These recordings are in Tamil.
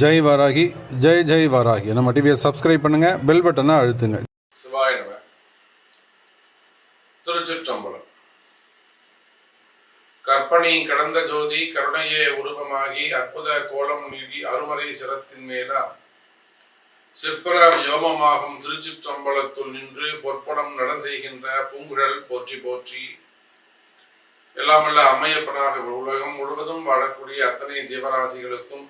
ஜெய் வாராகி ஜெய் ஜெய் வாராகி. நம்ம டிவியை சப்ஸ்கிரைப் பண்ணுங்கள் பெல் பட்டனை அழுத்துங்க. சிவாய திருச்சிற்றம்பலம். கற்பனை கடந்த ஜோதி கருணையே உருவமாகி அற்புத கோலம் நீடி அருமறை சிரத்தின் மேலா சிற்பர யோமமாகும் திருச்சிற்றம்பலத்துள் நின்று பொற்படம் நட செய்கின்ற பூங்குழல் போற்றி போற்றி. எல்லாமல்ல அமையப்படாத உலகம் முழுவதும் வாழக்கூடிய அத்தனை ஜீவராசிகளுக்கும்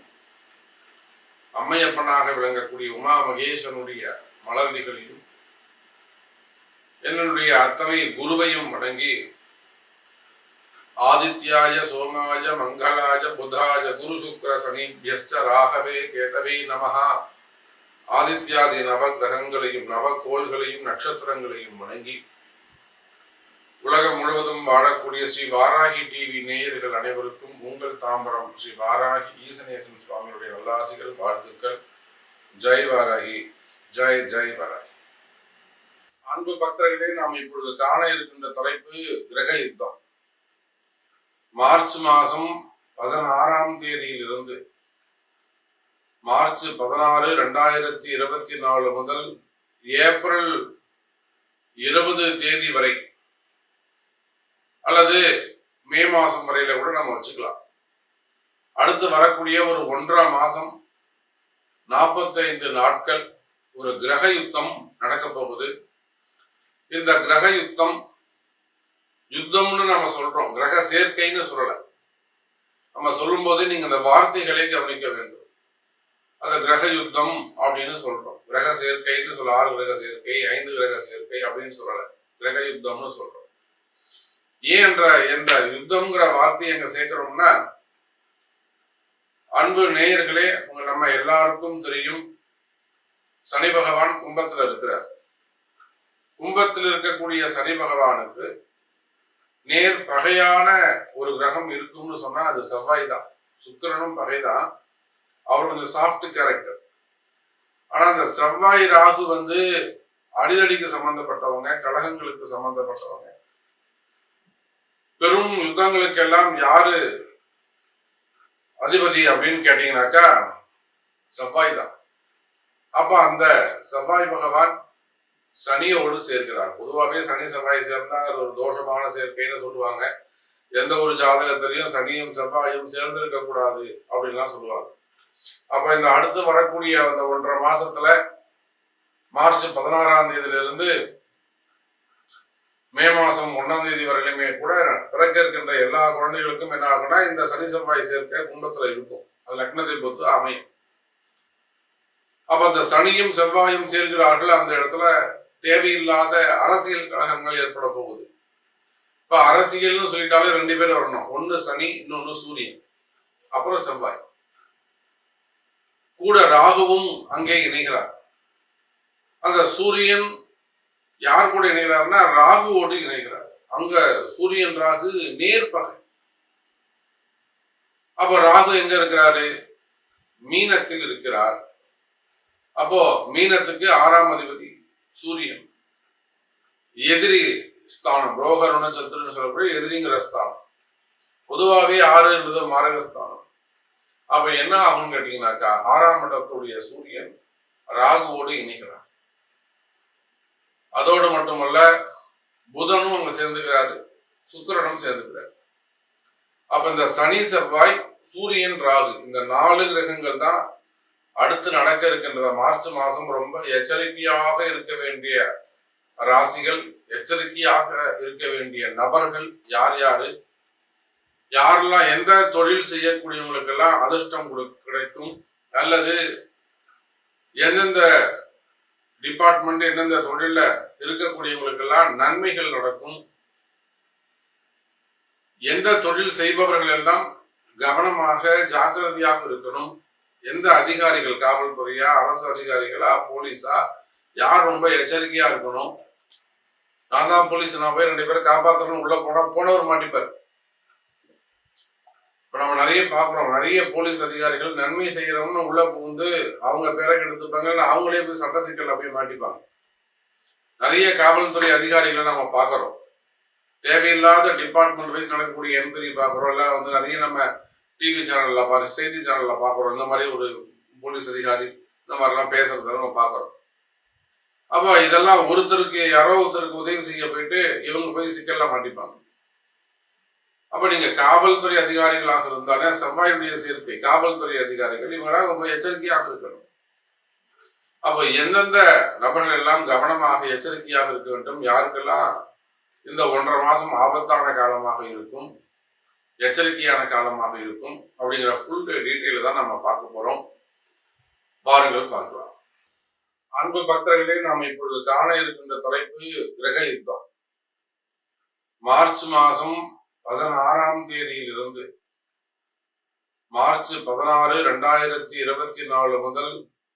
அம்மையப்பனாக விளங்கக்கூடிய உமா மகேசனுடைய மலர்களிலும் என்னுடைய அத்தனை குருவையும் வணங்கி ஆதித்யாய சோமாய மங்களாய புதாய குரு சுக்கர சனிபியஸ்ட ராகவே கேதவே நமஹா. ஆதித்யாதி நவ கிரகங்களையும் நவகோள்களையும் நட்சத்திரங்களையும் வணங்கி உலகம் முழுவதும் வாழக்கூடிய ஸ்ரீ வாராகி டிவி நேயர்கள் அனைவருக்கும் உங்கள் தாம்பரம் ஸ்ரீ வாராகி ஈசனேசன் சுவாமியுடைய நல்லாசிகள் வாழ்த்துக்கள். ஜெய் வாராகி ஜெய் ஜெய் வாராகி. அன்பு பக்தர்களே நாம் இப்பொழுது காண இருக்கின்ற தலைப்பு கிரக யுத்தம். மார்ச் மாதம் பதினாறாம் தேதியிலிருந்து மார்ச் பதினாறு ரெண்டாயிரத்தி இருபத்தி நாலு முதல் ஏப்ரல் இருபது தேதி வரை அல்லது மே மாதம் வரையில கூட நம்ம வச்சுக்கலாம். அடுத்து வரக்கூடிய ஒரு ஒன்றரை மாதம் நாற்பத்தைந்து நாட்கள் ஒரு கிரக யுத்தம் நடக்க போகுது. இந்த கிரக யுத்தம் யுத்தம்னு நம்ம சொல்றோம். கிரக சேர்க்கைன்னு சொல்லல. நம்ம சொல்லும்போது நீங்க அந்த வார்த்தைகளை கவனிக்க வேண்டும். அந்த கிரக யுத்தம் அப்படின்னு சொல்றோம். கிரக சேர்க்கைன்னு சொல்ல ஆறு கிரக சேர்க்கை ஐந்து கிரக சேர்க்கை அப்படின்னு சொல்லல. கிரக யுத்தம்னு சொல்றோம். ஏன் என்ற என்ற யுத்தம்ங்கிற வார்த்தையை எங்க சேர்க்கிறோம்னா அன்பு நேயர்களே உங்க நம்ம எல்லாருக்கும் தெரியும். சனி பகவான் கும்பத்துல இருக்கிறார். கும்பத்தில் இருக்கக்கூடிய சனி பகவானுக்கு நேர் பகையான ஒரு கிரகம் இருக்கும்னு சொன்னா அது செவ்வாய் தான் சுக்கிரனும் பகைதான். அவர் கொஞ்சம் சாஃப்ட் கேரக்டர் ஆனா அந்த செவ்வாய் ராகு வந்து அடிதடிக்கு சம்பந்தப்பட்டவங்க கழகங்களுக்கு சம்பந்தப்பட்டவங்க. பெரும் யுத்தங்களுக்கெல்லாம் யாரு அதிபதி அப்படின்னு கேட்டீங்கன்னாக்கா செவ்வாய் தான். அப்ப அந்த செவ்வாய் பகவான் சனியோடு சேர்க்கிறார். பொதுவாகவே சனி செவ்வாய் சேர்ந்தா அது ஒரு தோஷமான சேர்க்கைன்னு சொல்லுவாங்க. எந்த ஒரு ஜாதகத்திலையும் சனியும் செவ்வாயும் சேர்ந்திருக்க கூடாது அப்படின்லாம் சொல்லுவாங்க. அப்ப இந்த அடுத்து வரக்கூடிய அந்த ஒன்றரை மாசத்துல மார்ச் பதினாறாம் தேதியிலிருந்து இருந்து மே மாசம் ஒன்னாம் தேதி வரையிலுமே கூட பிறக்க இருக்கின்ற எல்லா குழந்தைகளுக்கும் என்ன ஆகும்னா இந்த சனி செவ்வாய் சேர்க்கை கும்பத்துல இருக்கும். அது லக்னத்தை பொறுத்து அமையும். அப்ப அந்த சனியும் செவ்வாயும் சேர்கிறார்கள். அந்த இடத்துல தேவையில்லாத அரசியல் கழகங்கள் ஏற்பட போகுது. இப்ப அரசியல்னு சொல்லிட்டாலே ரெண்டு பேர் வரணும். ஒன்னு சனி இன்னொன்னு சூரியன். அப்புறம் செவ்வாய். கூட ராகுவும் அங்கே இணைகிறார். அந்த சூரியன் யார் கூட இணைகிறார்னா ராகுவோடு இணைகிறார். அங்க சூரியன் ராகு நேர்பகை அப்ப ராகு எங்க இருக்கிறாரு? மீனத்தில் இருக்கிறார். அப்போ மீனத்துக்கு ஆறாம் அதிபதி சூரியன். எதிரி ஸ்தானம் ரோகருண சத்துருன்னு சொல்லக்கூடிய எதிரிங்கிற ஸ்தானம். பொதுவாகவே ஆறு என்பது மரக ஸ்தானம். அப்ப என்ன ஆகும்னு கேட்டீங்கன்னாக்கா ஆறாம் இடத்துடைய சூரியன் ராகுவோடு இணைகிறார். அதோடு மட்டுமல்ல புதனும் அங்க சேர்ந்துக்கிறாரு சுக்கரனும் சேர்ந்துக்கிறாரு. அப்ப இந்த சனி செவ்வாய் சூரியன் ராகு இந்த நாலு கிரகங்கள் தான் அடுத்து நடக்க இருக்கின்றத? மார்ச் மாசம் ரொம்ப எச்சரிக்கையாக இருக்க வேண்டிய ராசிகள் எச்சரிக்கையாக இருக்க வேண்டிய நபர்கள் யார் யாரு? யாரெல்லாம் எந்த தொழில் செய்யக்கூடியவங்களுக்கெல்லாம் அதிர்ஷ்டம் கொடு- கிடைக்கும்? அல்லது எந்தெந்த டிபார்ட்மெண்ட் எந்தெந்த தொழில இருக்கக்கூடியவங்களுக்கெல்லாம் நன்மைகள் நடக்கும். எந்த தொழில் செய்பவர்கள் எல்லாம் கவனமாக ஜாக்கிரதையாக இருக்கணும். எந்த அதிகாரிகள் காவல்துறையா அரசு அதிகாரிகளா போலீஸா யார் ரொம்ப எச்சரிக்கையா இருக்கணும். நான் தான் போலீஸ் நான் போய் ரெண்டு பேரும் காப்பாத்தணும் உள்ள போனா போனவர் மாட்டிப்பார். இப்ப நம்ம நிறைய பாக்குறோம். நிறைய போலீஸ் அதிகாரிகள் நன்மை செய்யறவங்க உள்ள புகுந்து அவங்க பேரை கெடுத்துப்பாங்க அவங்களே போய் சட்ட சிக்கல்ல போய் மாட்டிப்பாங்க. நிறைய காவல்துறை அதிகாரிகளை நம்ம பாக்குறோம் தேவையில்லாத டிபார்ட்மெண்ட் வைஸ் நடக்கக்கூடிய என்கொயரி பாக்குறோம் இல்லை வந்து நிறைய நம்ம டிவி சேனல்ல பாரு செய்தி சேனல்ல பாக்குறோம் இந்த மாதிரி ஒரு போலீஸ் அதிகாரி இந்த மாதிரிலாம் பேசுறத நம்ம பார்க்குறோம். அப்போ இதெல்லாம் ஒருத்தருக்கு யாரோ ஒருத்தருக்கு உதவி செய்ய போயிட்டு இவங்க போய் சிக்கல்ல மாட்டிப்பாங்க. அப்போ நீங்க காவல்துறை அதிகாரிகளாக இருந்தாலே செவ்வாயுடைய சேர்க்கை காவல்துறை அதிகாரிகள் இவங்களாக ரொம்ப எச்சரிக்கையாக இருக்கணும். அப்போ எந்தெந்த நபர்கள் எல்லாம் கவனமாக எச்சரிக்கையாக இருக்க வேண்டும்? யாருக்கெல்லாம் இந்த ஒன்றரை மாசம் ஆபத்தான காலமாக இருக்கும்? எச்சரிக்கையான காலமாக இருக்கும்? அப்படிங்கிற ஃபுல் டீட்டெயில் தான் நம்ம பார்க்க போறோம். பாருங்கள் பார்க்கலாம். அன்பு பக்தர்களே நாம் இப்பொழுது காண இருக்கின்ற தலைப்பு கிரக யுத்தம். மார்ச் மாதம் பதினாறாம் தேதியிலிருந்து மார்ச் பதினாறு ரெண்டாயிரத்தி இருபத்தி நாலு முதல்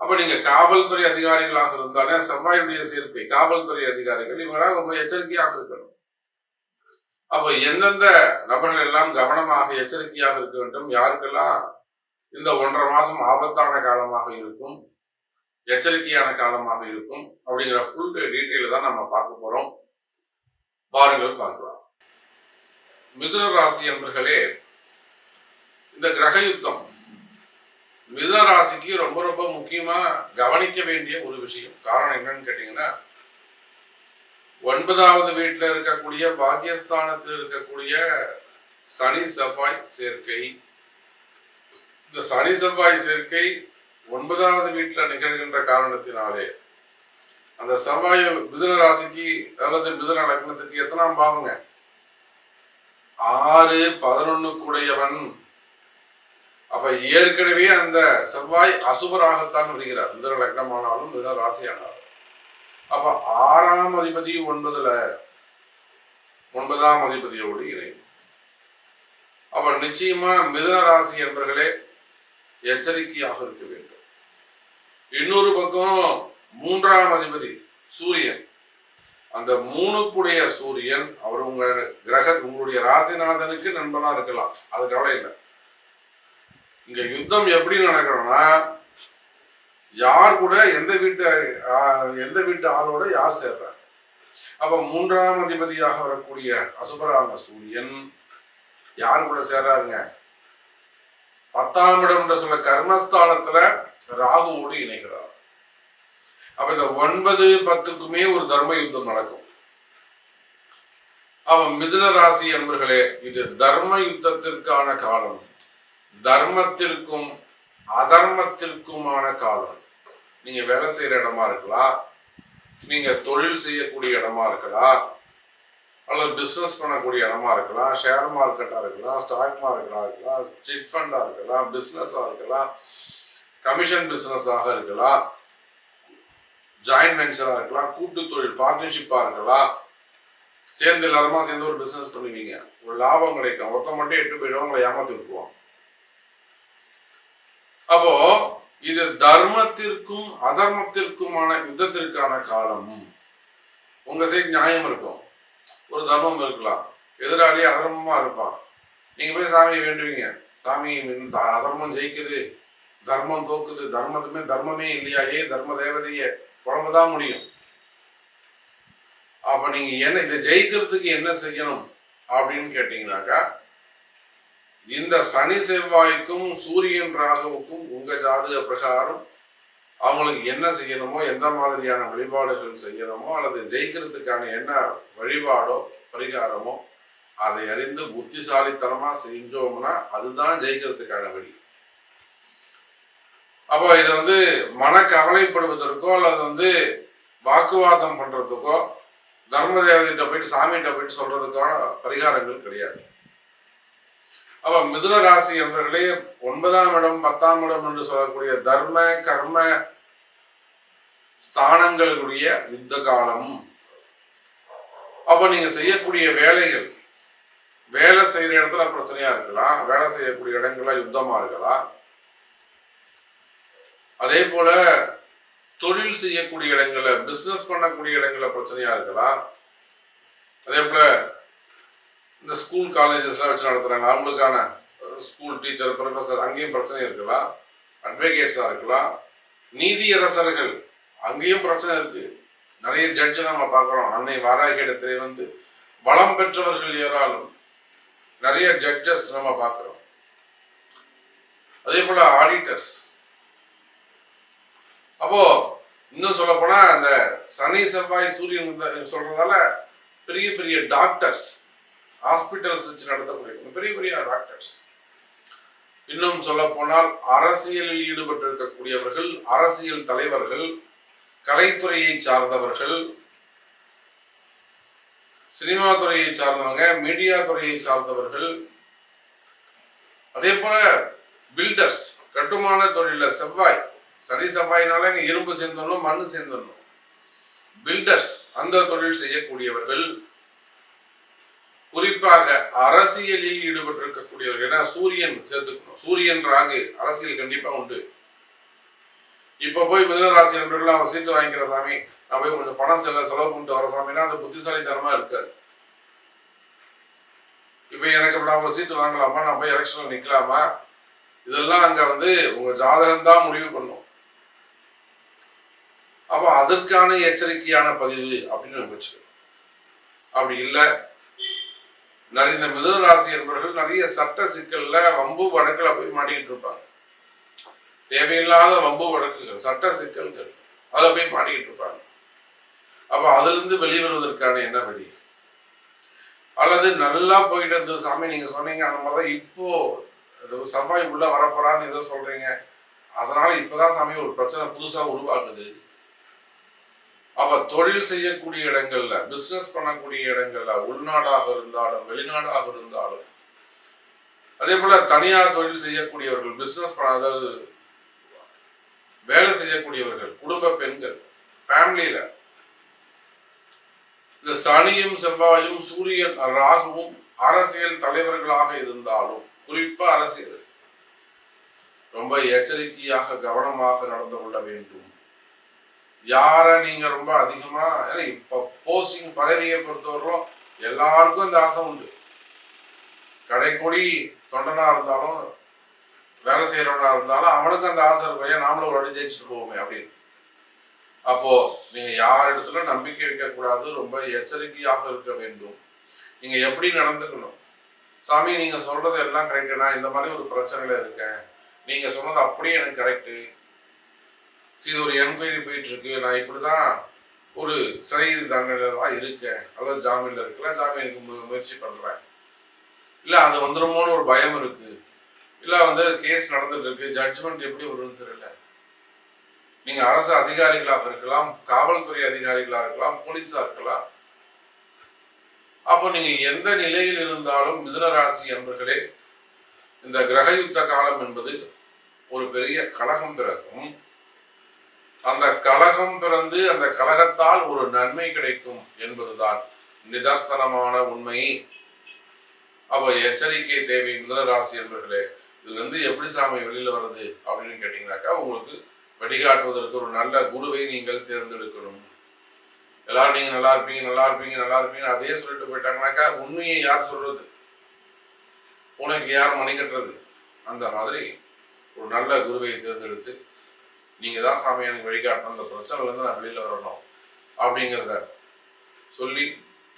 அப்ப நீங்க காவல்துறை அதிகாரிகளாக இருந்தாலே செவ்வாயுடைய சேர்க்கை காவல்துறை அதிகாரிகள் இவராக ரொம்ப எச்சரிக்கையாக இருக்கணும். அப்போ எந்தெந்த நபர்கள் எல்லாம் கவனமாக எச்சரிக்கையாக இருக்க வேண்டும்? யாருக்கெல்லாம் இந்த ஒன்றரை மாசம் ஆபத்தான காலமாக இருக்கும் எச்சரிக்கையான காலமாக இருக்கும் அப்படிங்கிற ஃபுல் டீட்டெயில் தான் நம்ம பார்க்க போறோம். பாருங்கள் பார்க்கலாம். மிதுன ராசி என்பர்களே இந்த கிரக யுத்தம் மிதுன ராசிக்கு ரொம்ப ரொம்ப முக்கியமா கவனிக்க வேண்டிய ஒரு விஷயம். காரணம் என்னன்னு கேட்டீங்கன்னா ஒன்பதாவது வீட்டில் இருக்கக்கூடிய பாக்கியஸ்தானத்தில் இருக்கக்கூடிய சனி செவ்வாய் சேர்க்கை. இந்த சனி செவ்வாய் சேர்க்கை ஒன்பதாவது வீட்டில் நிகழ்கின்ற காரணத்தினாலே அந்த செவ்வாய் மிதுன ராசிக்கு அல்லது மிதுன லக்னத்துக்கு எத்தனாம் பாவங்க? ஆறு பதினொன்னு கூடையவன் அப்ப ஏற்கனவே அந்த செவ்வாய் அசுபராகத்தான் வருகிறார். மிதுன லக்னமானாலும் மித ராசியானாலும். அப்ப ஆறாம் அதிபதி ஒன்பதுல ஒன்பதாம் அதிபதியோடு இணையும். அப்ப நிச்சயமா மிதன ராசி என்பர்களே எச்சரிக்கையாக இருக்க வேண்டும். இன்னொரு பக்கம் மூன்றாம் அதிபதி சூரியன். அந்த மூணுக்குடைய சூரியன் அவர் உங்க கிரக உங்களுடைய ராசிநாதனுக்கு நண்பனா இருக்கலாம். அது கவலை இல்லை. இங்க யுத்தம் எப்படி நடக்கணும்னா யார் கூட எந்த வீட்டு ஆஹ், எந்த வீட்டு ஆளோட யார் சேர்றார்? அப்ப மூன்றாம் அதிபதியாக வரக்கூடிய அசுபராம சூரியன் யார் கூட சேர்றாருங்க? பத்தாம் இடம் என்று சொல்ல கர்மஸ்தானத்துல ராகுவோடு இணைகிறார். அப்ப இந்த ஒன்பது பத்துக்குமே ஒரு தர்ம யுத்தம் நடக்கும். அவன் மிதுன ராசி என்பர்களே இது தர்ம யுத்தத்திற்கான காலம். தர்மத்திற்கும் அதர்மத்திற்குமான காலம். நீங்க வேலை செய்யற இடமா இருக்கலாம் நீங்க தொழில் செய்யக்கூடிய இடமா இருக்கலாம் அல்லது பிஸ்னஸ் பண்ணக்கூடிய இடமா இருக்கலாம் ஷேர் மார்க்கெட்டா இருக்கலாம் ஸ்டாக் மார்க்கெட்டா இருக்கலாம் சிட் ஃபண்டா இருக்கலாம் பிஸ்னஸாக இருக்கலாம் கமிஷன் பிஸ்னஸாக இருக்கலாம் ஜாயிண்ட் வெஞ்சரா இருக்கலாம் கூட்டு தொழில் பார்ட்னர்ஷிப்பா இருக்கலாம் சேர்ந்து எல்லாருமா சேர்ந்து ஒரு பிசினஸ் பண்ணுவீங்க. ஒரு லாபம் கிடைக்கும். ஒருத்த மட்டும் எட்டு போயிடும். உங்களை ஏமாத்தி விட்டுருவோம் அப்போ இது தர்மத்திற்கும் அதர்மத்திற்குமான யுத்தத்திற்கான காலம். உங்க சைடு நியாயம் இருக்கும். ஒரு தர்மம் இருக்கலாம். எதிராளி அதர்மமா இருப்பான். நீங்க போய் சாமியை வேண்டுவீங்க. சாமி அதர்மம் ஜெயிக்குது. தர்மம் தோக்குது. தர்மத்துமே தர்மமே இல்லையா? ஏ தர்ம தேவதைய குழம்புதான் முடியும். அப்ப நீங்க என்ன இதை ஜெயிக்கிறதுக்கு என்ன செய்யணும்? அப்படின்னு கேட்டீங்கன்னாக்கா இந்த சனி செவ்வாய்க்கும் சூரியன் ராகுவுக்கும் உங்க ஜாதக பிரகாரம் அவங்களுக்கு என்ன செய்யணுமோ எந்த மாதிரியான வழிபாடுகள் செய்யணுமோ அல்லது ஜெயிக்கிறதுக்கான என்ன வழிபாடோ பரிகாரமோ அதை அறிந்து புத்திசாலித்தனமா செஞ்சோம்னா அதுதான் ஜெயிக்கிறதுக்கான வழி. அப்போ இது வந்து மன கவலைப்படுவதற்கோ அல்லது வந்து வாக்குவாதம் பண்றதுக்கோ தர்ம தேவதைகிட்ட போயிட்டு சாமிகிட்ட போயிட்டு சொல்றதுக்கான பரிகாரங்கள் கிடையாது. அப்ப மிதுன ராசி என்பவர்களே ஒன்பதாம் இடம் பத்தாம் இடம் என்று சொல்லக்கூடிய தர்ம கர்ம ஸ்தானங்களுடைய யுத்த காலம். அப்ப நீங்க செய்யக்கூடிய வேலைகள் வேலை செய்யற இடத்துல பிரச்சனையா இருக்கலாம் வேலை செய்யக்கூடிய இடங்கள்ல யுத்தமா இருக்கலாம். அதே போல தொழில் செய்யக்கூடிய இடங்கள்ல பிசினஸ் பண்ணக்கூடிய இடங்கள்ல பிரச்சனையா இருக்கலாம். அதே போல இந்த ஸ்கூல் காலேஜஸ்லாம் வச்சு நடத்துகிறாங்க அவங்களுக்கான ஸ்கூல் டீச்சர் ப்ரொஃபஸர் அங்கேயும் பிரச்சனை இருக்கலாம். அட்வொகேட்ஸாக இருக்கலாம். நீதியரசர்கள் அங்கேயும் பிரச்சனை இருக்குது நிறைய ஜட்ஜை நம்ம பார்க்குறோம். அன்னை வாராகி இடத்துல வந்து வளம் பெற்றவர்கள் ஏறாலும் நிறைய ஜட்ஜஸ் நம்ம பார்க்குறோம். அதே போல் ஆடிட்டர்ஸ் அப்போ இன்னும் சொல்ல போனா அந்த சனி செவ்வாய் சூரியன் இந்த- சொல்றதால பெரிய பெரிய டாக்டர்ஸ் ஹாஸ்பிட்டல்ஸ் வச்சு நடத்தக்கூடிய பெரிய பெரிய டாக்டர்ஸ். இன்னும் சொல்ல போனால் அரசியலில் ஈடுபட்டு இருக்கக்கூடியவர்கள் அரசியல் தலைவர்கள் கலைத்துறையை சார்ந்தவர்கள் சினிமா துறையை சார்ந்தவங்க மீடியா துறையை சார்ந்தவர்கள் அதே போல பில்டர்ஸ் கட்டுமான தொழில செவ்வாய் சனி செவ்வாயினால இங்க இரும்பு சேர்ந்துடணும் மண் சேர்ந்தணும் பில்டர்ஸ் அந்த தொழில் செய்யக்கூடியவர்கள் குறிப்பாக அரசியலில் ஈடுபட்டிருக்கக்கூடியவர்கள் ஏன்னா சூரியன் சேர்த்துக்கணும். சூரியன் ராகு அரசியல் கண்டிப்பா உண்டு. இப்ப போய் மிதனராசி நண்பர்கள் அவன் சீட்டு வாங்கிக்கிற சாமி. நான் போய் கொஞ்சம் பணம் செல்ல செலவு பண்ணிட்டு வர சாமினா அந்த புத்திசாலித்தனமா இருக்காது. இப்ப எனக்கு நான் ஒரு சீட்டு வாங்கலாமா? நான் போய் எலெக்ஷன்ல நிக்கலாமா? இதெல்லாம் அங்க வந்து உங்க ஜாதகம் தான் முடிவு பண்ணும். அப்போ அதற்கான எச்சரிக்கையான பதிவு அப்படின்னு நம்ம வச்சுக்கணும். அப்படி இல்லை நிறைய இந்த மிதுனராசி என்பவர்கள் நிறைய சட்ட சிக்கல்ல வம்பு வழக்குல போய் மாட்டிக்கிட்டு இருப்பாங்க. தேவையில்லாத வம்பு வழக்குகள் சட்ட சிக்கல்கள் அதில் போய் மாட்டிக்கிட்டு இருப்பாங்க. அப்ப அதுல இருந்து வெளிவருவதற்கான என்ன வழி? அல்லது நல்லா போயிட்டு இருந்தது சாமி நீங்க சொன்னீங்க அந்த மாதிரிதான் இப்போ ஏதோ செவ்வாய் உள்ள வரப்போறான்னு ஏதோ சொல்றீங்க. அதனால இப்பதான் சாமி ஒரு பிரச்சனை புதுசா உருவாகுது. அப்ப தொழில் செய்யக்கூடிய இடங்கள்ல பிசினஸ் பண்ணக்கூடிய இடங்கள்ல உள்நாடாக இருந்தாலும் வெளிநாடாக இருந்தாலும் அதே போல தனியார் தொழில் செய்யக்கூடியவர்கள் பிசினஸ் பண்ண அதாவது வேலை செய்யக்கூடியவர்கள் குடும்ப பெண்கள் ஃபேமிலியில இந்த சனியும் செவ்வாயும் சூரியன் ராகுவும் அரசியல் தலைவர்களாக இருந்தாலும் குறிப்பா அரசியல் ரொம்ப எச்சரிக்கையாக கவனமாக நடந்து கொள்ள வேண்டும். யாரை நீங்கள் ரொம்ப அதிகமாக ஏன்னா இப்போ போஸ்டிங் பதவியை பொறுத்தவரைக்கும் எல்லாருக்கும் இந்த ஆசை உண்டு. கடைக்கொடி தொண்டனாக இருந்தாலும் வேலை செய்கிறவனாக இருந்தாலும் அவனுக்கும் அந்த ஆசை இருக்கும். ஏன் நாமளும் ஒரு அடி ஜெயிச்சுட்டு போவோமே அப்படின்னு. அப்போது நீங்கள் யார் இடத்துல நம்பிக்கை வைக்கக்கூடாது. ரொம்ப எச்சரிக்கையாக இருக்க வேண்டும். நீங்கள் எப்படி நடந்துக்கணும்? சாமி நீங்கள் சொல்கிறது எல்லாம் கரெக்டு நான் இந்த மாதிரி ஒரு பிரச்சனையில் இருக்கேன். நீங்கள் சொன்னது அப்படியே எனக்கு கரெக்டு இது ஒரு என்கொயரி போயிட்டு இருக்கு நான் இப்படிதான் ஒரு சிறை தண்டனை தான் இருக்கேன். அல்லது ஜாமீனில் இருக்கல ஜாமீனுக்கு மு- முயற்சி பண்றேன். இல்லை அது வந்துடுமோன்னு ஒரு பயம் இருக்கு. இல்லை வந்து கேஸ் நடந்துட்டு இருக்கு ஜட்ஜ்மெண்ட் எப்படி வரும்னு தெரியல. நீங்க அரசு அதிகாரிகளாக இருக்கலாம் காவல்துறை அதிகாரிகளாக இருக்கலாம் போலீஸா இருக்கலாம். அப்போ நீங்க எந்த நிலையில் இருந்தாலும் மிதுனராசி என்பர்களே இந்த கிரக யுத்த காலம் என்பது ஒரு பெரிய கலகம் பிறக்கும். அந்த கழகம் பிறந்து அந்த கழகத்தால் ஒரு நன்மை கிடைக்கும் என்பதுதான் நிதர்சனமான உண்மை. அப்போ எச்சரிக்கை தேவை மிதனராசி என்பர்களே இதுல இருந்து எப்படி சாமி வெளியில வர்றது அப்படின்னு கேட்டீங்கன்னாக்கா உங்களுக்கு வழிகாட்டுவதற்கு ஒரு நல்ல குருவை நீங்கள் தேர்ந்தெடுக்கணும். எல்லாரும் நீங்க நல்லா இருப்பீங்க நல்லா இருப்பீங்க நல்லா இருப்பீங்க அதே சொல்லிட்டு போயிட்டாங்கனாக்கா உண்மையை யார் சொல்றது? உனக்கு யார் மணி கட்டுறது அந்த மாதிரி ஒரு நல்ல குருவை தேர்ந்தெடுத்து நீங்க தான் சாமி எனக்கு வழிகாட்டணும் அந்த பிரச்சனைலேருந்து நான் வெளியில் வரணும் அப்படிங்கிறத சொல்லி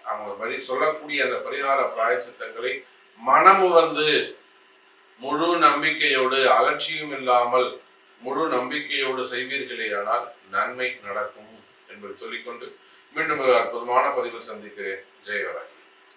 அவங்க வழி சொல்லக்கூடிய அந்த பரிகார பிராயச்சித்தங்களை மனம் வந்து முழு நம்பிக்கையோடு அலட்சியம் இல்லாமல் முழு நம்பிக்கையோடு செய்வீர்களேயானால் நன்மை நடக்கும் என்பதை சொல்லிக்கொண்டு மீண்டும் ஒரு அற்புதமான பதிவில் சந்திக்கிறேன். ஜெயவராய்